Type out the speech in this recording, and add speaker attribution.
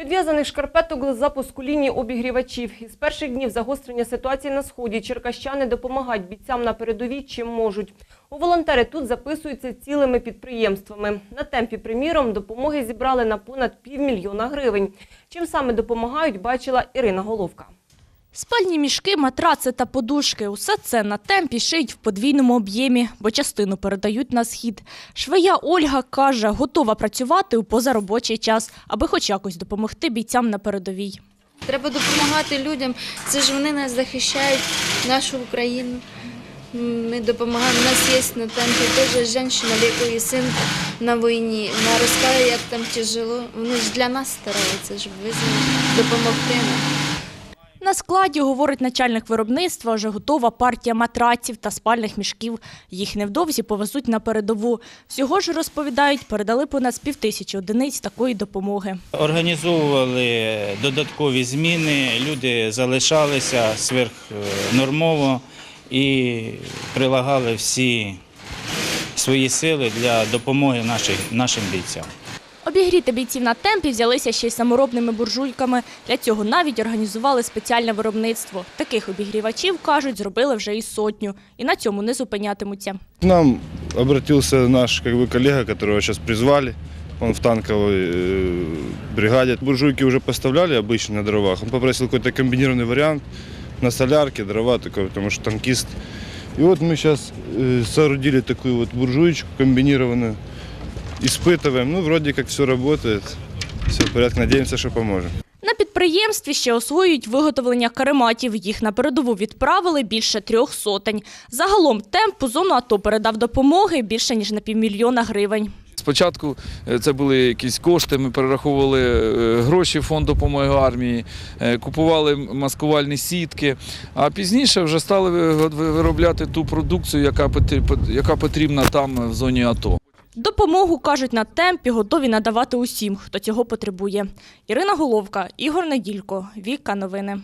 Speaker 1: Підв'язаних шкарпеток з запуску лінії обігрівачів. Із перших днів загострення ситуації на сході черкащани допомагають бійцям на передовій чим можуть. У волонтери тут записуються цілими підприємствами. На темпі, приміром, допомоги зібрали на понад півмільйона гривень. Чим саме допомагають, бачила Ірина Головка.
Speaker 2: Спальні мішки, матраци та подушки – усе це на темпі шиють в подвійному об'ємі, бо частину передають на схід. Швея Ольга каже, готова працювати у позаробочий час, аби хоч якось допомогти бійцям на передовій.
Speaker 3: Треба допомагати людям. Це ж вони нас захищають, нашу Україну. Ми допомагаємо. У нас є на темпі теж жінка, в якої син на війні. Вона розказує, як там тяжело. Вони ж для нас стараються, щоб визнати, допомогти нам.
Speaker 2: На складі, говорить начальник виробництва, вже готова партія матраців та спальних мішків. Їх невдовзі повезуть на передову. Всього ж, розповідають, передали понад півтисячі одиниць такої допомоги.
Speaker 4: Організовували додаткові зміни, люди залишалися сверхнормово і прилагали всі свої сили для допомоги нашим бійцям.
Speaker 2: Обігріти бійців на темпі взялися ще й саморобними буржуйками. Для цього навіть організували спеціальне виробництво. Таких обігрівачів, кажуть, зробили вже і сотню. І на цьому не зупинятимуться.
Speaker 5: К нам обратился наш как бы, коллега, которого сейчас призвали. Он в танковой э, бригаде. Буржуйки уже поставляли обычно на дровах. Он попросил какой-то комбинированный вариант на солярке, дрова такой, потому что танкист. И вот мы сейчас э, соорудили такую вот буржуечку комбинированную. Испытываем. Ну, вроде как все работает. Все в порядке. Надеемся, что поможем.
Speaker 2: На підприємстві ще освоюють виготовлення карематів. Їх на передову відправили більше трьох сотень. Загалом темп у зону АТО передав допомоги більше ніж на півмільйона гривень.
Speaker 6: Спочатку е, це були якісь кошти, ми перераховували е, гроші в фонд допомоги армії, е, купували маскувальні сітки, а пізніше вже стали ви- ви- виробляти ту продукцію, яка потрібна там в зоні АТО.
Speaker 2: Допомогу, кажуть, на темпі готові надавати усім, хто цього потребує. Ірина Головка, Ігор Неділько, Віка Новини.